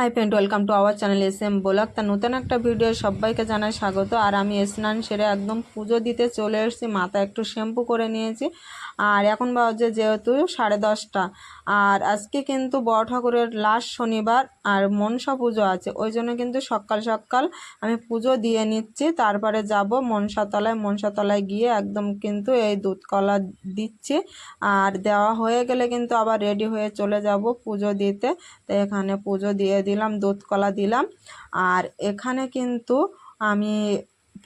Hi friend welcome to our channel S M vlog তা নতুন একটা ভিডিও সবাইকে জানাই স্বাগত। আর আমি স্নান সেরে একদম পুজো দিতে চলে এসেছি। মাথা একটু শ্যাম্পু করে নিয়েছি। আর এখন বাজে যেহেতু সাড়ে দশটা। আর আজকে কিন্তু বড় ঠাকুরের লাস্ট শনিবার আর মনসা পুজো আছে, ওই জন্য কিন্তু সকাল সকাল আমি পুজো দিয়ে নিচ্ছি। তারপরে যাব মনসাতলায় মনসাতলায় গিয়ে একদম কিন্তু এই দুধ কলা দিচ্ছি। আর দেওয়া হয়ে গেলে কিন্তু আবার রেডি হয়ে চলে যাব পুজো দিতে। তো এখানে পুজো দিয়ে দিলাম দুধ কলা দিলাম। আর এখানে কিন্তু আমি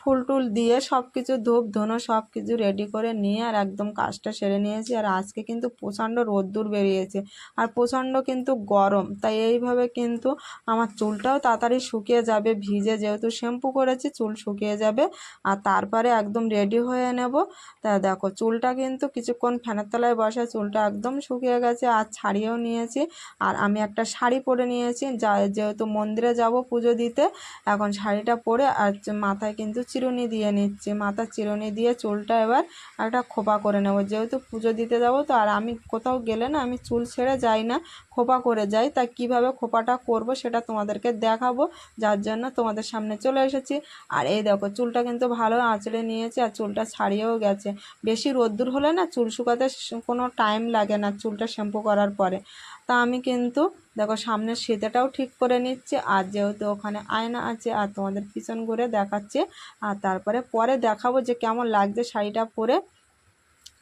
ফুল টুল দিয়ে সব কিছু ধূপ, ধুনো সব কিছু রেডি করে নিয়ে আর একদম কাজটা সেরে নিয়েছি। আর আজকে কিন্তু প্রচণ্ড রোদ্দুর বেরিয়েছে আর প্রচণ্ড কিন্তু গরম। তাই এইভাবে কিন্তু আমার চুলটাও তাড়াতাড়ি শুকিয়ে যাবে। ভিজে যেহেতু শ্যাম্পু করেছি, চুল শুকিয়ে যাবে। আর তারপরে একদম রেডি হয়ে নেব। তা দেখো, চুলটা কিন্তু কিছুক্ষণ ফ্যানের তলায় বসে, চুলটা একদম শুকিয়ে গেছে আর ছাড়িয়েও নিয়েছি। আর আমি একটা শাড়ি পরে নিয়েছি, যা যেহেতু মন্দিরে যাব পুজো দিতে, এখন শাড়িটা পরে আর মাথায় কিন্তু চিরুনি দিয়ে নিচ্ছি, মাথার চিরুনি দিয়ে চুলটা এবার একটা খোপা করে নেব। যেহেতু পুজো দিতে যাব তো আর আমি কোথাও গেলে না আমি চুল ছেড়ে যাই না, খোপা করে যাই। তা কীভাবে খোপাটা করব সেটা তোমাদেরকে দেখাবো, যার জন্য তোমাদের সামনে চলে এসেছি। আর এই দেখো, চুলটা কিন্তু ভালো আঁচড়ে নিয়েছে আর চুলটা ছাড়িয়েও গেছে। বেশি রোদ্দুর হলে না চুল শুকাতে কোনো টাইম লাগে না চুলটা শ্যাম্পু করার পরে। তা আমি কিন্তু, দেখো সামনের সেতাটাও ঠিক করে নিচ্ছে, আর যেহেতু ওখানে আয়না আছে, আর তোমাদের পিছন ঘুরে দেখাচ্ছে, আর তারপরে পরে দেখাবো যে কেমন লাগছে শাড়িটা পরে।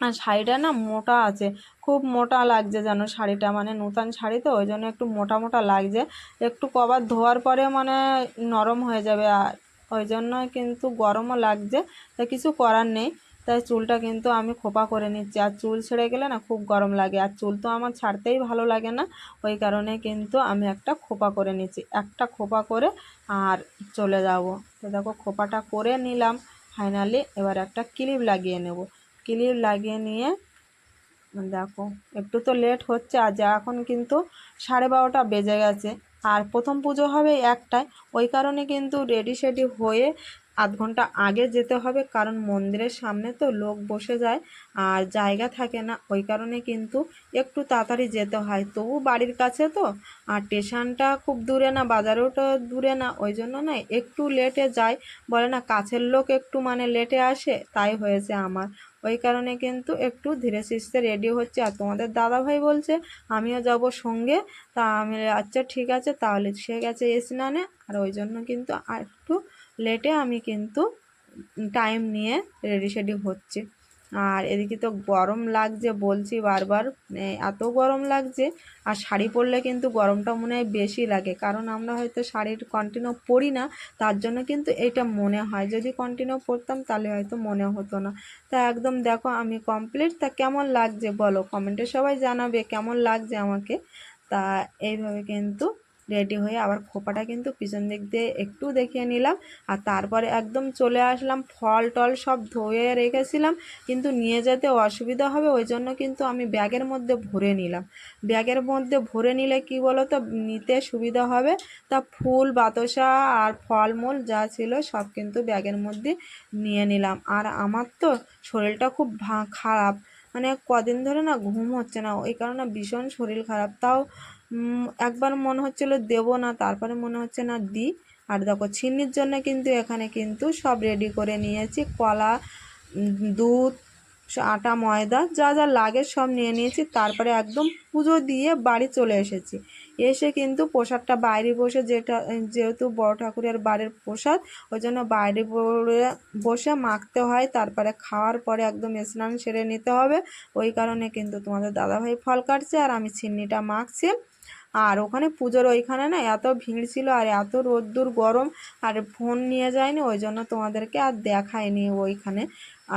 আর শাড়িটা না মোটা আছে, খুব মোটা লাগছে যেন শাড়িটা মানে নূতন শাড়ি তো, ওই জন্য একটু মোটা মোটা লাগছে। একটু কবার ধোয়ার পরে মানে নরম হয়ে যাবে, আর ওই জন্য কিন্তু গরমও লাগছে, তা কিছু করার নেই। তাই চুলটা কিন্তু আমি খোপা করে নিচ্ছি। আর চুল ছেড়ে গেলে না খুব গরম লাগে। আর চুল তো আমার ছাড়তেই ভালো লাগে না। ওই কারণে কিন্তু আমি একটা খোপা করে নিচ্ছি। একটা খোপা করে আর চলে যাব। তো দেখো খোপাটা করে নিলাম। ফাইনালি এবার একটা ক্লিপ লাগিয়ে নেব। ক্লিপ লাগিয়ে নিয়ে দেখো, একটু তো লেট হচ্ছে। আর যা এখন কিন্তু সাড়ে বারোটা বেজে গেছে। আর প্রথম পুজো হবে একটায়। ওই কারণে কিন্তু রেডি সেডি হয়ে আধ ঘণ্টা আগে যেতে হবে, কারণ মন্দিরের সামনে তো লোক বসে যায় আর জায়গা থাকে না। ওই কারণে কিন্তু একটু তাড়াতাড়ি যেতে হয়। তবু বাড়ির কাছে তো, আর স্টেশনটা খুব দূরে না বাজারেও তো দূরে না, ওই জন্য না একটু লেটে যায়। বলে না, কাছের লোক একটু মানে লেটে আসে, তাই হয়েছে আমার। ওই কারণে কিন্তু একটু ধীরে সুস্থে রেডি হচ্ছে। আর তোমাদের দাদাভাই বলছে, আমিও যাব সঙ্গে। তা আমি আচ্ছা ঠিক আছে। তাহলে সে গেছে স্নানে, আর ওই জন্য কিন্তু আর একটু লেটে আমি কিন্তু টাইম নিয়ে রেডি সেডি হচ্ছে। আর এদিকে তো গরম লাগছে বলছি বারবার এত গরম লাগছে, আর শাড়ি পরলে কিন্তু গরমটা মনে হয় বেশি লাগে। কারণ আমরা হয়তো শাড়ির কন্টিনিউ পরি না, তার জন্য কিন্তু এটা মনে হয়। যদি কন্টিনিউ পরতাম তাহলে হয়তো মনে হতো না। তা একদম দেখো আমি কমপ্লিট তা কেমন লাগছে বলো? কমেন্টে সবাই জানাবে কেমন লাগছে আমাকে। তা এইভাবে কিন্তু রেডি হয়ে আবার খোপাটা কিন্তু পিছন দিক দিয়ে একটু দেখিয়ে নিলাম। আর তারপরে একদম চলে আসলাম, ফল টল সব ধুয়ে রেখেছিলাম, কিন্তু নিয়ে যেতে অসুবিধা হবে, ওই জন্য কিন্তু আমি ব্যাগের মধ্যে ভরে নিলাম। ব্যাগের মধ্যে ভরে নিলে কি বলো তো নিতে সুবিধা হবে। তা ফুল, বাতাসা আর ফলমূল যা ছিল সব কিন্তু ব্যাগের মধ্যে নিয়ে নিলাম। আর আমার তো শরীরটা খুব খারাপ। মানে কদিন ধরে না ঘুম হচ্ছে না, ওই কারণে ভীষণ শরীর খারাপ। তাও একবার মনে হচ্ছিল দেবো না, তারপরে মনে হচ্ছে না দিই আর দেখো, ছিন্নির জন্য কিন্তু এখানে কিন্তু সব রেডি করে নিয়েছি। কলা দুধ আটা, ময়দা, যা যা লাগে সব নিয়ে নিয়েছি। তারপরে একদম পুজো দিয়ে বাড়ি চলে এসেছি। এসে কিন্তু প্রসাদটা বাইরে বসে যেটা, যেহেতু বড় ঠাকুরের বাড়ির প্রসাদ, ওই জন্য বাইরে বসে মাখতে হয়। তারপরে খাওয়ার পরে একদম স্নান সেরে নিতে হবে। ওই কারণে কিন্তু তোমাদের দাদাভাই ফল কাটছে আর আমি চিন্নিটা মাখছি। আর ওখানে পুজোর ওইখানে না এত ভিড় ছিল আর এত রোদ্দুর গরম আর ফোন নিয়ে যায়নি, ওই জন্য তোমাদেরকে আর দেখায়নি ওইখানে।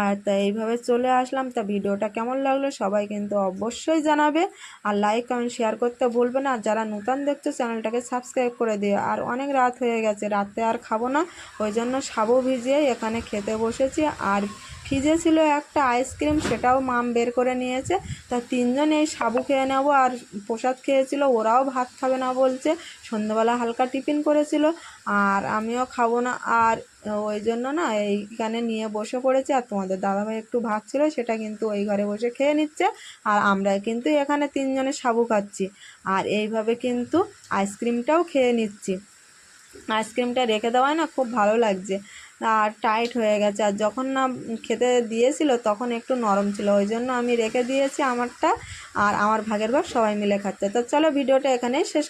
আর তা এইভাবে চলে আসলাম। তা ভিডিওটা কেমন লাগল সবাই কিন্তু অবশ্যই জানাবে। আর লাইক কমেন্ট শেয়ার করতে ভুলবে না। যারা নূতন দেখছ, চ্যানেলটাকে সাবস্ক্রাইব করে দিও। আর অনেক রাত হয়ে গেছে, রাতে আর খাব না। ওই জন্য সাবু ভিজিয়ে এখানে খেতে বসেছি। আর ফ্রিজে ছিল একটা আইসক্রিম, সেটাও মাম বের করে নিয়েছে। তা তিনজন এই সাবু খেয়ে নেব আর প্রসাদ খেয়েছিল, ওরাও ভাত খাবে না বলছে। সন্ধ্যাবেলা হালকা টিফিন করেছিল, আর আমিও খাব না। আর ওই জন্য না, এইখানে নিয়ে বসে পড়েছে, আর তোমাদের দাদাভাই একটু ভাত ছিল, সেটা কিন্তু ওই ঘরে বসে খেয়ে নিচ্ছে। আর আমরা কিন্তু এখানে তিনজনে সাবু খাচ্ছি। আর এইভাবে কিন্তু আইসক্রিমটাও খেয়ে নিচ্ছি। আইসক্রিমটা রেখে দেওয়ায় না খুব ভালো লাগছে। আর টাইট হয়ে গেছে। আর যখন না খেতে দিয়েছিল তখন একটু নরম ছিল, ওই জন্য আমি রেখে দিয়েছি আমারটা আর আমার ভাগের ভাগ সবাই মিলে খাচ্ছে। তো চলো ভিডিওটা এখানেই শেষ